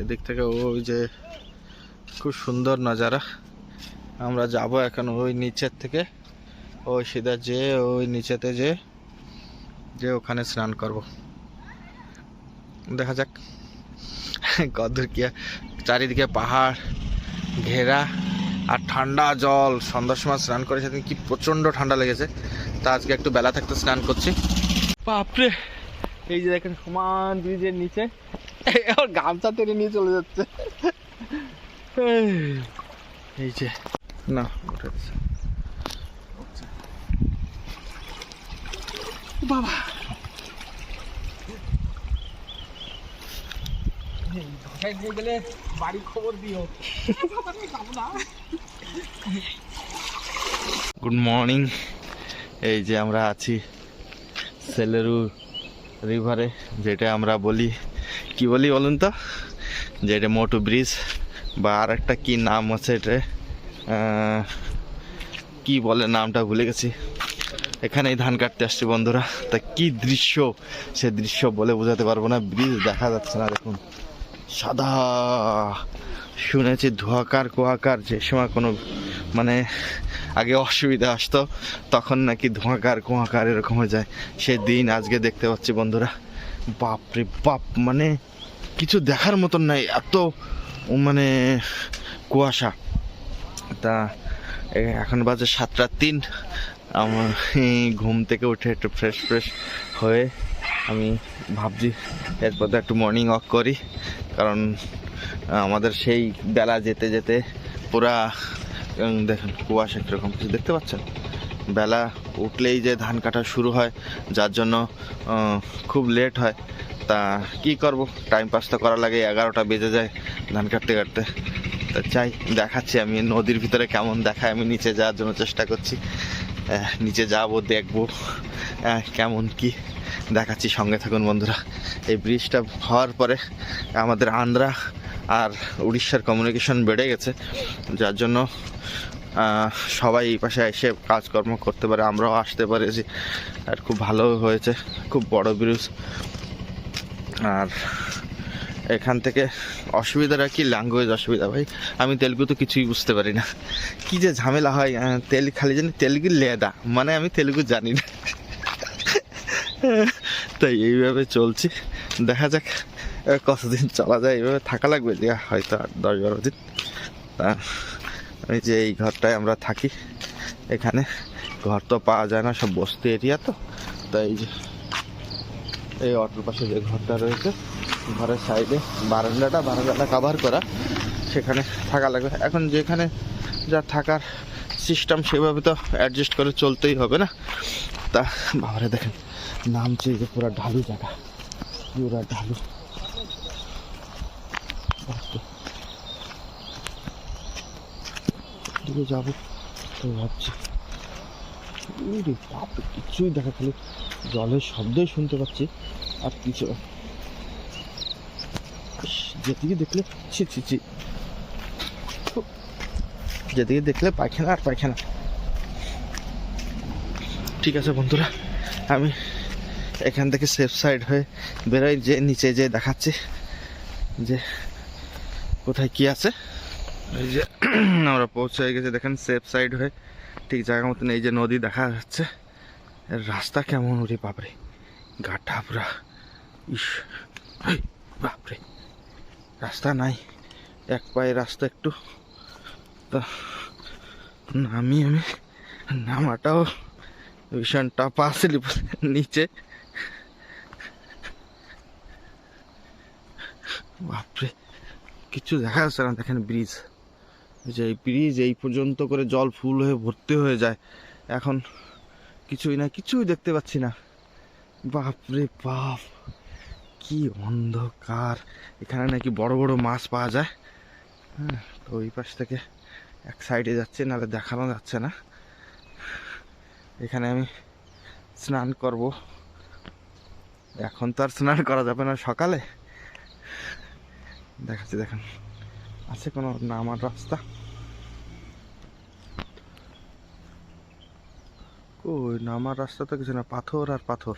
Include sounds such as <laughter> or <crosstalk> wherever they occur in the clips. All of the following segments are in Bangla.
এদিক থেকে ওই যে খুব সুন্দর নজারা। আমরা যাব এখন ওই নিচের থেকে। ওই সিধা যে, ওই নিচেতে যে যে ওখানে স্নান করব। দেখা যাক। কদূর কি চারিদিকে পাহাড়, ঘেরা আর ঠান্ডা জল। সন্ধ্যার সময় স্নান করে সেদিন কি প্রচণ্ড ঠান্ডা লেগেছে। তা আজকে একটু বেলা থাকতে স্নান করছি। বাপরে! এই যে দেখেন সমান ব্রিজের নিচে আমার গামছা টেনে নিয়ে চলে যাচ্ছে। এই যে। না উঠে গেছে। বাবা। নিয়ে গেলে বাড়ি খবর দিও গুড মর্নিং এই যে আমরা আছি সেলেরু রিভারে যেটা আমরা বলি কি বলি বলুন তো? যে এটা মোটু ব্রিজ, বা আর একটা কী নাম আছে এটা? কি বলে নামটা ভুলে গেছি। এখানেই ধান কাটতে আসছি বন্ধুরা। তা কি দৃশ্য? সে দৃশ্য বলে বোঝাতে পারব না। ব্রিজ দেখা যাচ্ছে না, দেখুন। সাদা। শুনেছি ধোয়াকার, কুয়াকার, যে সময় কোনো মানে আগে অসুবিধা আসতো, তখন নাকি ধোঁয়াকার, কুয়াকার এরকম হয়ে যায়। সেই দিন আজকে দেখতে পাচ্ছি বন্ধুরা। বাপরে বাপ মানে কিছু দেখার মতন নাই, এত মানে কুয়াশা। তা এখন বাজে সাতটা তিন আমার ঘুম থেকে উঠে একটু ফ্রেশ ফ্রেশ হয়ে আমি ভাবছি এরপর একটু মর্নিং ওয়াক করি, কারণ আমাদের সেই বেলা যেতে যেতে পুরা দেখেন, কুয়াশা কীরকম, কিছু দেখতে পাচ্ছেন? বেলা উঠলেই যে ধান কাটা শুরু হয়, যার জন্য খুব লেট হয়। তা কি করব? টাইম পাস তো করা লাগে, এগারোটা বেজে যায় ধান কাটতে কাটতে। তা চাই, দেখাচ্ছি আমি নদীর ভিতরে কেমন দেখায়, আমি নিচে যাওয়ার জন্য চেষ্টা করছি। নিচে যাব, দেখব কেমন কি দেখাচ্ছি সঙ্গে থাকুন বন্ধুরা। এই ব্রিজটা হওয়ার পরে আমাদের আন্ধ্রা আর উড়িষ্যার কমিউনিকেশন বেড়ে গেছে, যার জন্য সবাই এই পাশে এসে কাজকর্ম করতে পারে, আমরাও আসতে পারেছি। আর খুব ভালো হয়েছে, খুব বড় ব্রিজ আর এখান থেকে অসুবিধাটা কি? ল্যাঙ্গুয়েজ অসুবিধা ভাই। আমি তেলগু তো কিছুই বুঝতে পারি না। কি যে ঝামেলা হয় তেল খালি জানি, তেলগু লেদা। মানে আমি তেলগু জানি না। তাই এইভাবে চলছি। দেখা যাক কতদিন চলা যায়। এইভাবে থাকা লাগবে যে হয়তো আট দশ বারো দিন। তা এই যে এই ঘরটায় আমরা থাকি। এখানে ঘর তো পাওয়া যায় না, সব বস্তি এরিয়া তো। তাই যে এই অটোর পাশে যে ঘরটা রয়েছে, ঘরের সাইডে বারান্দাটা বারান্দাটা কাভার করা। সেখানে থাকা লাগবে। এখন যেখানে যা থাকার সিস্টেম সেভাবে তো অ্যাডজাস্ট করে চলতেই হবে না। তা বাবারে দেখেন, নামছে যে পুরো ঢালু জায়গা। পুরা ঢালু বাপরে। দিকে যাব। তো ভাবছি বাপরে, কিছুই দেখা খালি জলের শব্দই শুনতে পাচ্ছি, আর কিছু যেদিকে দেখলে, ছি ছি ছি। যেদিকে দেখলে পায়খানা আর পায়খানা। ঠিক আছে বন্ধুরা, আমি এখান থেকে সেফ সাইড হয়ে বেরোই, যে নিচে যে দেখাচ্ছি যে কোথায় কি আছে। এই যে, <clears throat> আমরা পৌঁছে গেছি, দেখেন সেফ সাইড হয়ে। ঠিক জায়গা মতন এই যে নদী দেখা যাচ্ছে। রাস্তা কেমন ওরে বাপরে। গাটা পুরা। ইস বাপরে। রাস্তা নাই। এক পায়ে রাস্তা একটু। তা, নামি আমি। নামাটাও ভীষণ টাপা আছে নিচে। বাপরে, কিছু দেখা যাচ্ছে না, দেখেন ব্রিজ যে এই ব্রিজ এই পর্যন্ত করে জল ফুল হয়ে ভর্তি হয়ে যায়। এখন কিছুই না, কিছুই দেখতে পাচ্ছি না। বাপরে বাপ, কি অন্ধকার। এখানে নাকি বড় বড় মাছ পাওয়া যায়। হ্যাঁ তো ওই পাশ থেকে এক সাইডে যাচ্ছে, নাহলে দেখানো যাচ্ছে না। এখানে আমি স্নান করব। এখন তো আর স্নান করা যাবে না সকালে। দেখাচ্ছি, দেখেন। আছে কোনো নামার রাস্তা? ওই নামার রাস্তা তো কিছু না, পাথর আর পাথর।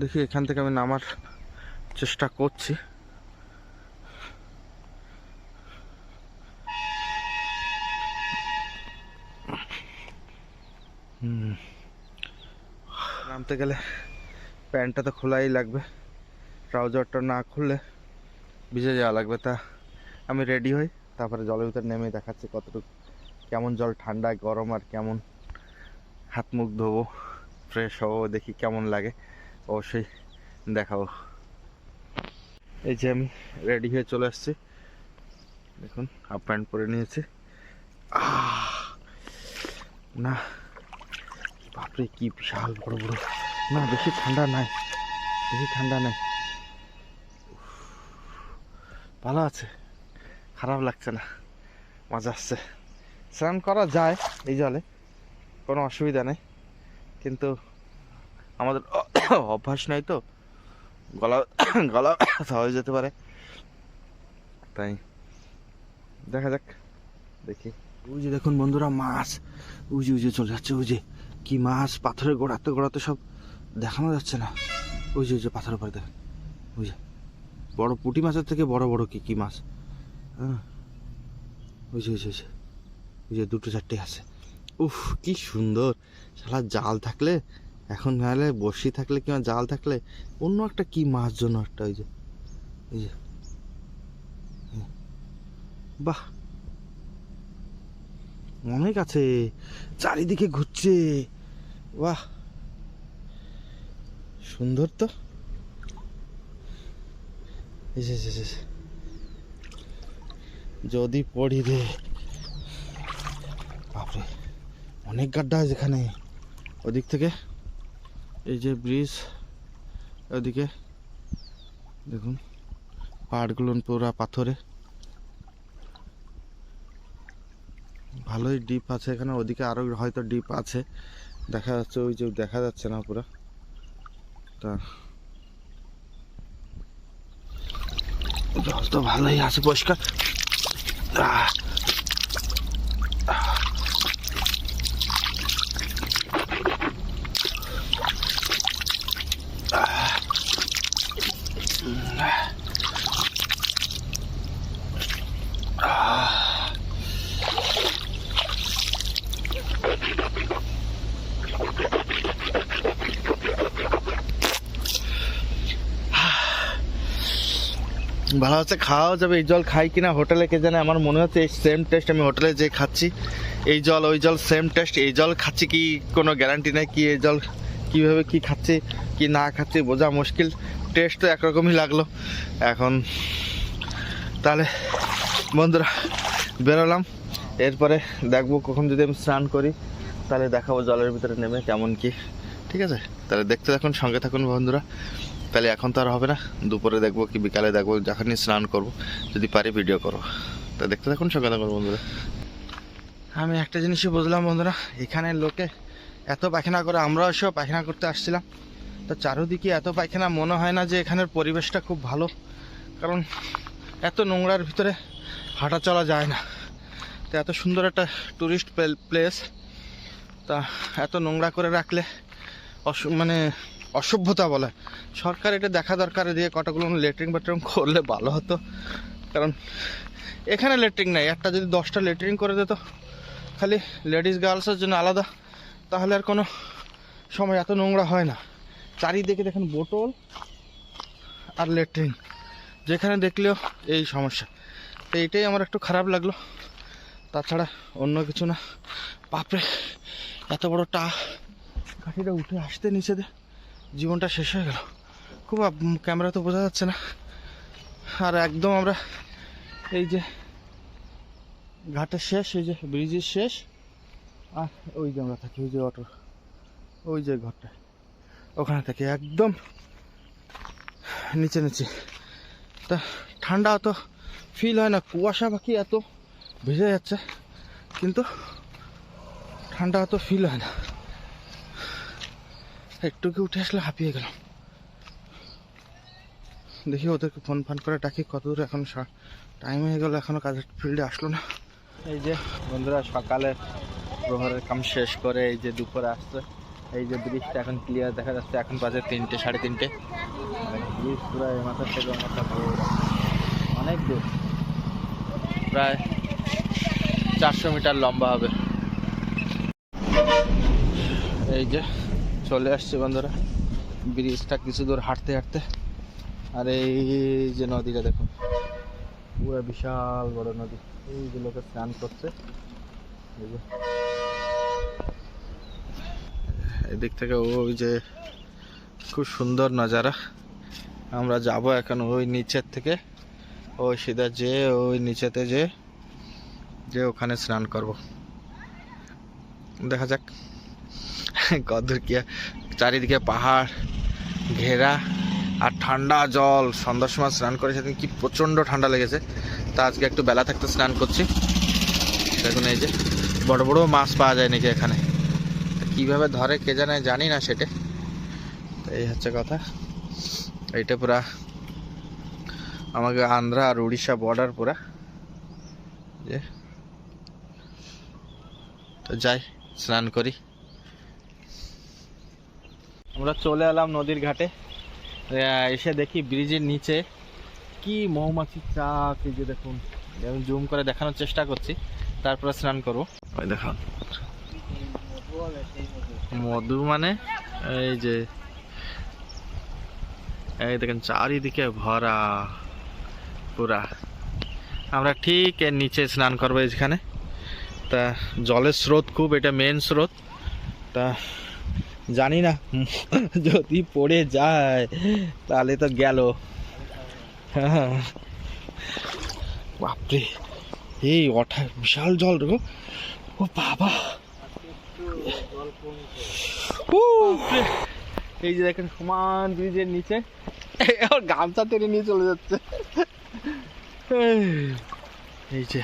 দেখি এখান থেকে আমি নামার চেষ্টা করছি। নামতে গেলে প্যান্টটা তো খোলাই লাগবে। ট্রাউজারটা না খুললে ভিজে যাওয়া লাগবে। তা আমি রেডি হই, তারপরে জলের ভিতরে নেমে দেখাচ্ছি কতটুকু, কেমন জল ঠান্ডা গরম আর কেমন। হাত মুখ ধোবো ফ্রেশ হব, দেখি কেমন লাগে। অবশ্যই দেখাবো। এই যে আমি রেডি হয়ে চলে আসছি। দেখুন হাফ প্যান্ট পরে নিয়েছি। না, বাপরে, কি বিশাল বড় বড়। না, বেশি ঠান্ডা নাই, বেশি ঠান্ডা নাই। ভালো আছে। খারাপ লাগছে না। মজা আসছে। স্নান করা যায় এই জলে। কোনো অসুবিধা নেই। কিন্তু আমাদের <coughs> অভ্যাস নাই তো। গলা <coughs> গলা <coughs> হয়ে যেতে পারে। তাই দেখা যাক, দেখি। যে দেখুন বন্ধুরা, মাছ। উজে উজে চলে যাচ্ছে যে। কি মাছ? পাথরের গোড়াতে গোড়াতে সব দেখানো যাচ্ছে না। ওই যে পাথরের উপরে দেখেন। যে। বড় পুঁটি মাছের থেকে বড় বড় কি কি মাছ? হ্যাঁ। যে। ওই যে, দুটো, চারটে আছে। উফ, কি সুন্দর। সারা জাল থাকলে, এখন নাহলে বসি থাকলে কিংবা জাল থাকলে অন্য একটা কি মাছ জন্য একটা ওই যে, এই যে। বাহ। অনেক আছে, চারিদিকে ঘুরছে। বাহ। সুন্দর তো। যদি পড়ি রে বাপরে অনেক গাড্ডা আছে এখানে। ওদিক থেকে এই যে ব্রিজ, ওদিকে দেখুন, পাহাড়গুলো পুরা পাথরে। ভালোই ডিপ আছে এখানে, ওদিকে আরও হয়তো ডিপ আছে। দেখা যাচ্ছে, ওই যে দেখা যাচ্ছে না পুরো। তা তো ভালোই আছে, পরিষ্কার। ভালো হচ্ছে, খাওয়াও যাবে, এই জল খাই কিনা হোটেলে কে জানে, আমার মনে হচ্ছে এই সেম টেস্ট আমি হোটেলে যে খাচ্ছি, এই জল, ওই জল সেম টেস্ট এই জল খাচ্ছি কি কোনো গ্যারান্টি নেই কি এই জল কীভাবে কি খাচ্ছি, কি না খাচ্ছি, বোঝা মুশকিল। টেস্ট তো একরকমই লাগল। এখন তাহলে বন্ধুরা, বেরোলাম। এরপরে দেখব কখন যদি আমি স্নান করি, তাহলে দেখাবো জলের ভিতরে নেমে কেমন কি। ঠিক আছে? তাহলে দেখতে থাকুন, সঙ্গে থাকুন বন্ধুরা। তাহলে এখন তো আর হবে না। দুপুরে দেখব কি বিকালে দেখব, যখনই স্নান করব। যদি পারি ভিডিও করব। তা দেখতে থাকুন সঙ্গে থাকুন বন্ধুরা। আমি একটা জিনিসই বুঝলাম বন্ধুরা, এখানে লোকে এত পায়খানা করে, আমরাও এসেও পায়খানা করতে আসছিলাম। তো চারিদিকে এত পায়খানা, মনে হয় না যে এখানের পরিবেশটা খুব ভালো। কারণ এত নোংরার ভিতরে হাঁটা চলা যায় না। তো এত সুন্দর একটা টুরিস্ট প্লেস তা এত নোংরা করে রাখলে অস- মানে অসভ্যতা বলে। সরকার এটা দেখা দরকার দিয়ে কটাগুলো লেট্রিন বাথরুম করলে ভালো হতো। কারণ এখানে লেট্রিন নাই, একটা যদি দশটা লেট্রিন করে দিত, খালি লেডিস গার্লসের জন্য আলাদা, তাহলে আর কোনো সময় এত নোংরা হয় না। চারিদিকে দেখেন বোতল আর লেট্রিন যেখানে দেখলেও এই সমস্যা। তো এইটাই আমার একটু খারাপ লাগল। তাছাড়া অন্য কিছু না। বাপরে, এত বড় টা কাঠিটা উঠে আসতে নিচে জীবনটা শেষ হয়ে গেল। খুব ক্যামেরা তো বোঝা যাচ্ছে না। আর একদম আমরা এই যে ঘাটের শেষ, এই যে ব্রিজের শেষ, আর ওই যে আমরা থাকি, ওই যে অটো, ওই যে ঘরটা। ওখানে থাকি একদম নিচে নিচে। তা ঠান্ডা অত ফিল হয় না, কুয়াশা পাখি এত ভেজে যাচ্ছে, কিন্তু ঠান্ডা অত ফিল হয় না। একটু কি উঠে আসলে হাঁপিয়ে গেলাম। দেখি ওদেরকে ফোন ফান করে ডাকি, কত দূর এখন টাইম হয়ে গেল, এখনও কাজের ফিল্ডে আসলো না। এই যে, বন্ধুরা, সকালে প্রহরের কাম শেষ করে এই যে দুপুরে আসছে। এই যে ব্রিজটা এখন ক্লিয়ার দেখা যাচ্ছে, এখন বাজে তিনটে, সাড়ে তিনটে। ব্রিজ পুরো মাথার থেকে মাথা অনেক দূর। প্রায় চারশো মিটার লম্বা হবে। এই যে চলে আসছে বন্ধুরা। ব্রিজটা কিছু দূর হাঁটতে হাঁটতে। আর এই যে নদীটা দেখুন, পুরো বিশাল বড় নদী। এই যে লোকে স্নান করছে। এদিক থেকে ওই যে খুব সুন্দর নজারা। আমরা যাব এখন ওই নিচের থেকে। ওই সিধা যে, ওই নিচেতে যে যে ওখানে স্নান করব। দেখা যাক। কদূর কি চারিদিকে পাহাড়, ঘেরা আর ঠান্ডা জল। সন্ধ্যার সময় স্নান করে সেদিন কি প্রচণ্ড ঠান্ডা লেগেছে। তা আজকে একটু বেলা থাকতে স্নান করছি। দেখুন এই যে, বড় বড় মাছ পাওয়া যায় নাকি এখানে। কীভাবে ধরে কে জানে, জানি না সেটা। এই হচ্ছে কথা। এইটা পুরা আমাকে আন্ধ্রা আর উড়িষ্যা বর্ডার পুরা। যে, তো যাই, স্নান করি। আমরা চলে এলাম নদীর ঘাটে। এসে দেখি ব্রিজের নিচে কি মৌমাছির চাক এই যে দেখুন আমি জুম করে দেখানোর চেষ্টা করছি তারপরে স্নান করব। ওই দেখুন। মধু মানে? এই যে এই দেখেন চারিদিকে ভরা পুরা। আমরা ঠিক এর নিচে স্নান করব এখানে। তা জলের স্রোত খুব এটা মেন স্রোত। তা জানি না। যদি পড়ে যায়, তাহলে তো গেল। বাপরে, এই অঠা বিশাল জল রে ও বাবা। এই যে দেখেন, সমান ব্রিজের নিচে। আমার গামছা টেনে নিয়ে চলে যাচ্ছে। এই যে।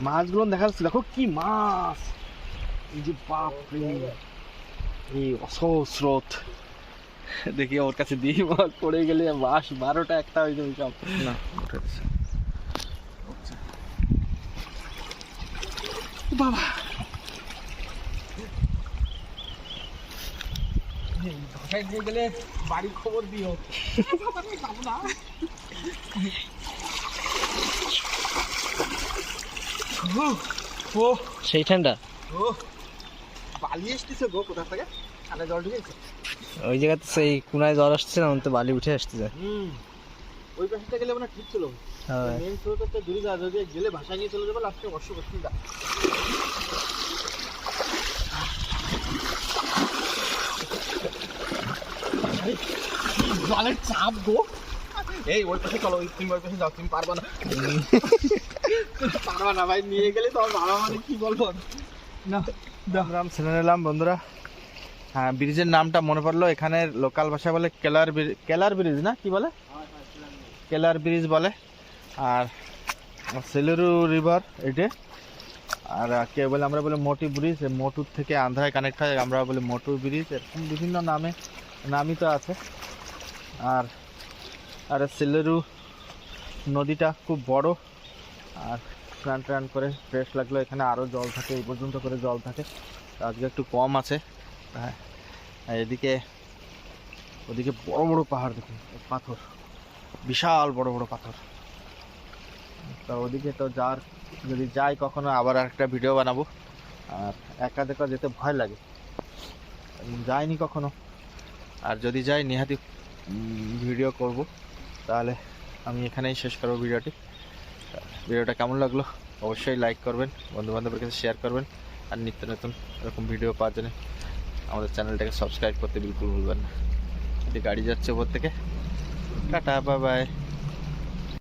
মাছগুলো দেখা যাচ্ছে দেখো কি মাছ। এই যে বাপরে এই অসহ্য স্রোত দেখি ওর কাছে দিই মাছ পড়ে গেলে বাস বারোটা একটা হয়ে যাবে সব। না বাবা। এই নিয়ে গেলে বাড়ির খবর দিও। যাব না ও। সেই ঠান্ডা? ও। বালি এসতেছে গো কোথা থেকে? কানে জল ঢুকেছে? ওই জায়গাতে সেই কুনায় জল আসছে না তো বালি উঠে আসতে যায় হুম ওই পাশে গেলে মানে ঠিক ছিল। হ্যাঁ। মেন স্রোত তো দূরে যা যদি গেলে ভাষা নিয়ে চলে যাবে লাস্টে অবশ্য করতে যা আরে, জলের চাপ গো। এই ওই পাশে চলো ওই তুমি ওই পাশে যাও তুমি পারবা না। <laughs> পারবা না ভাই নিয়ে গেলে তোমার বাবা মানে কি বলব? না। রাম শুনে নিলাম, বন্ধুরা। হ্যাঁ ব্রিজের নামটা মনে পড়ল। এখানে লোকাল ভাষা বলে কেলার ব্রিজ কেলার ব্রিজ না? কি বলে? কেলার ব্রিজ বলে। আর সেলুরু রিভার, এটা। আর কে বলে, আমরা বলি মোটু ব্রিজ। মোটুর থেকে আন্ধ্রায় কানেক্ট হয়, আমরা বলি মোটু ব্রিজ। এরকম বিভিন্ন নামে, নামই তো আছে। আর আর সেলুরু নদীটা খুব বড়। আর স্নান টান করে ফ্রেশ লাগল, এখানে আরও জল থাকে, এই পর্যন্ত করে জল থাকে। আজকে একটু কম আছে। হ্যাঁ এদিকে, ওদিকে বড় বড় পাহাড় দেখুন পাথর, বিশাল বড় বড় পাথর। তো ওদিকে তো যার, যদি যাই কখনো, আবার একটা ভিডিও বানাবো। আর একা দেখা যেতে ভয় লাগে। যাইনি কখনো। আর যদি যাই, নিহাতি ভিডিও করব। তাহলে আমি এখানেই শেষ করব ভিডিওটি ভিডিওটা কেমন লাগল? অবশ্যই লাইক করবেন, বন্ধুবান্ধবের কাছে শেয়ার করবেন, আর নিত্য নতুন এরকম ভিডিও পাওয়ার জন্য আমাদের চ্যানেলটাকে সাবস্ক্রাইব করতে বিলকুল ভুলবেন না। গাড়ি যাচ্ছে ওপর থেকে। Tata bye bye